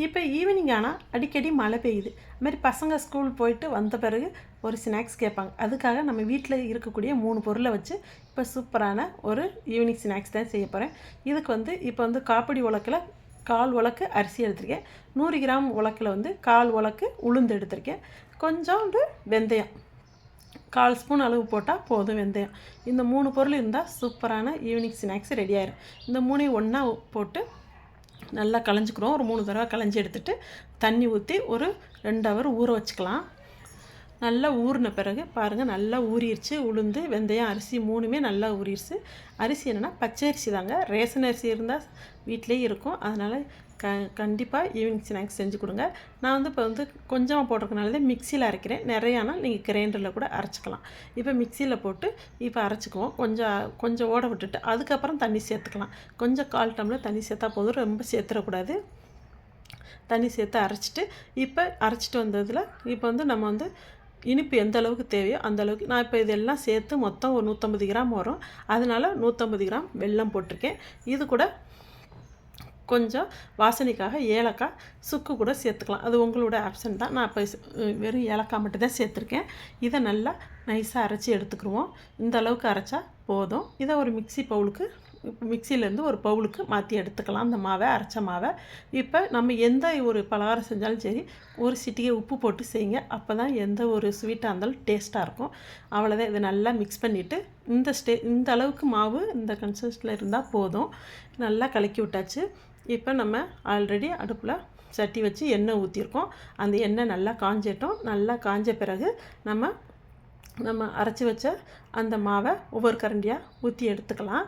இப்போ ஈவினிங் ஆனால் அடிக்கடி மழை பெய்யுது. அது மாதிரி பசங்க ஸ்கூல் போயிட்டு வந்த பிறகு ஒரு ஸ்நாக்ஸ் கேட்பாங்க. அதுக்காக நம்ம வீட்டில் இருக்கக்கூடிய மூணு பொருளை வச்சு இப்போ சூப்பரான ஒரு ஈவினிங் ஸ்நாக்ஸ் தான் செய்ய போகிறேன் இதுக்கு வந்து இப்போ வந்து காப்படி உலக்கில் கால் உலக்கு அரிசி எடுத்திருக்கேன். நூறு கிராம் உலக்கில் வந்து கால் உலக்கு உளுந்து எடுத்திருக்கேன். கொஞ்சோண்டு வெந்தயம். கால் ஸ்பூன் அளவு போட்டால் போதும் வெந்தயம். இந்த மூணு பொருள் இருந்தால் சூப்பரான ஈவினிங் ஸ்நாக்ஸ் ரெடி ஆயிரும். இந்த மூணையும் ஒன்றா போட்டு நல்லா களைஞ்சிக்கிறோம். ஒரு மூணு தடவை களைஞ்சி எடுத்துகிட்டு தண்ணி ஊற்றி ஒரு ரெண்டு ஹவர் ஊற வச்சுக்கலாம். நல்லா ஊறின பிறகு பாருங்கள் நல்லா ஊறிடுச்சு உளுந்து வெந்தயம் அரிசி மூணுமே நல்லா ஊறிடுச்சு அரிசி என்னென்னா பச்சை அரிசி தாங்க. ரேஷன் அரிசி இருந்தால் வீட்டிலேயே இருக்கும். அதனால் க கண்டிப்பாக ஈவினிங் ஸ்நாக்ஸ் செஞ்சு கொடுங்க. நான் வந்து இப்போ வந்து கொஞ்சமாக போட்டிருக்கனால தான் மிக்சியில் அரைக்கிறேன் நிறையானால் நீங்கள் கிரைண்டரில் கூட அரைச்சிக்கலாம். இப்போ மிக்சியில் போட்டு இப்போ அரைச்சிக்குவோம். கொஞ்சம் கொஞ்சம் ஓட விட்டுட்டு அதுக்கப்புறம் தண்ணி சேர்த்துக்கலாம். கொஞ்சம் கால் டம்ளர் தண்ணி சேர்த்தா போதும். ரொம்ப சேர்த்துடக்கூடாது. தண்ணி சேர்த்து அரைச்சிட்டு இப்போ அரைச்சிட்டு வந்ததில் இப்போ வந்து நம்ம வந்து இனிப்பு எந்த அளவுக்கு தேவையோ அந்த அளவுக்கு நான் இப்போ இதெல்லாம் சேர்த்து மொத்தம் ஒரு நூற்றம்பது கிராம் வரும். அதனால் நூற்றம்பது கிராம் வெல்லம் போட்டிருக்கேன். இது கூட கொஞ்சம் வாசனைக்காக ஏலக்காய் சுக்கு கூட சேர்த்துக்கலாம். அது உங்களோட ஆப்ஷன் தான். நான் இப்போ வெறும் ஏலக்காய் மட்டும்தான் சேர்த்துருக்கேன். இதை நல்லா நைஸாக அரைச்சி எடுத்துக்கிடுவோம் இந்த அளவுக்கு அரைச்சா போதும். இதை ஒரு மிக்சி பவுலுக்கு மிக்சியிலேருந்து ஒரு பவுலுக்கு மாற்றி எடுத்துக்கலாம். அந்த மாவை அரைச்ச மாவை. இப்போ நம்ம எந்த ஒரு பலகாரம் செஞ்சாலும் சரி ஒரு சிட்டிகை உப்பு போட்டு செய்யுங்க. அப்போ தான் எந்த ஒரு ஸ்வீட்டாக இருந்தாலும் டேஸ்ட்டாக இருக்கும். அவ்வளோதான் இதை நல்லா மிக்ஸ் பண்ணிவிட்டு இந்த ஸ்டே இந்த அளவுக்கு மாவு இந்த கன்சிஸ்டில் இருந்தால் போதும். நல்லா கலக்கி விட்டாச்சு. இப்போ நம்ம ஆல்ரெடி அடுப்பில் சட்டி வச்சு எண்ணெய் ஊற்றிருக்கோம் அந்த எண்ணெய் நல்லா காஞ்சிட்டோம். நல்லா காஞ்ச பிறகு நம்ம நம்ம அரைச்சி வச்ச அந்த மாவை ஒவ்வொரு கரண்டியாக ஊற்றி எடுத்துக்கலாம்.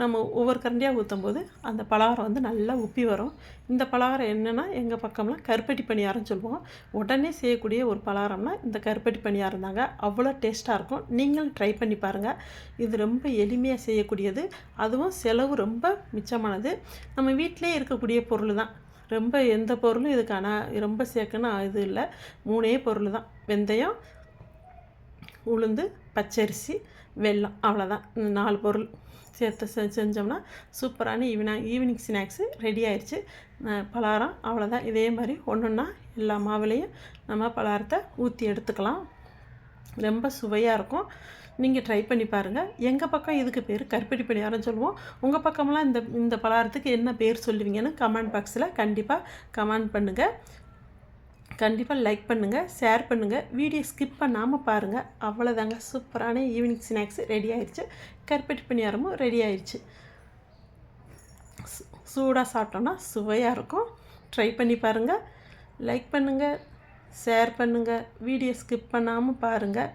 நம்ம ஒவ்வொரு கரண்டியாக ஊற்றும் போது அந்த பலகாரம் வந்து நல்லா உப்பி வரும். இந்த பலகாரம் என்னென்னா எங்கள் பக்கம்லாம் கருப்பட்டி பணியாரம் சொல்லுவோம் உடனே செய்யக்கூடிய ஒரு பலகாரம்னா இந்த கருப்பட்டி பணியாரம் தாங்க. அவ்வளோ டேஸ்ட்டாக இருக்கும். நீங்களும் ட்ரை பண்ணி பாருங்கள் இது ரொம்ப எளிமையாக செய்யக்கூடியது. அதுவும் செலவு ரொம்ப மிச்சமானது. நம்ம வீட்டிலே இருக்கக்கூடிய பொருள் தான். ரொம்ப எந்த பொருளும் இதுக்கான ரொம்ப சேர்க்கணும் இது இல்லை. மூணே பொருள் தான். வெந்தயம் உளுந்து பச்சரிசி வெல்லம் அவ்வளோதான் இந்த நாலு பொருள் சேர்த்து செ செஞ்சோம்னா சூப்பரான ஈவினா ஈவினிங் ஸ்நாக்ஸு ரெடி ஆயிடுச்சு பலகாரம் அவ்வளோதான் இதே மாதிரி ஒன்று ஒன்றா எல்லா மாவுலேயும் நம்ம பலகாரத்தை ஊற்றி எடுத்துக்கலாம். ரொம்ப சுவையாக இருக்கும். நீங்கள் ட்ரை பண்ணி பாருங்கள் எங்கள் பக்கம் இதுக்கு பேர்? கருப்பட்டி பணியாரம் சொல்லுவோம். உங்கள் பக்கம்லாம் இந்த இந்த பலகாரத்துக்கு என்ன பேர் சொல்லுவீங்கன்னு கமெண்ட் பாக்ஸில் கண்டிப்பாக கமெண்ட் பண்ணுங்கள் கண்டிப்பாக லைக் பண்ணுங்கள் ஷேர் பண்ணுங்கள் வீடியோ ஸ்கிப் பண்ணாமல் பாருங்கள் அவ்வளோதாங்க சூப்பரான ஈவினிங் ஸ்நாக்ஸ் ரெடி ஆயிடுச்சு. கருப்பட்டி பணியாரமும் ரெடி ஆயிடுச்சு. சூடாக சாப்பிட்டோன்னா சுவையாக இருக்கும். ட்ரை பண்ணி பாருங்கள் லைக் பண்ணுங்கள் ஷேர் பண்ணுங்கள் வீடியோ ஸ்கிப் பண்ணாமல் பாருங்கள்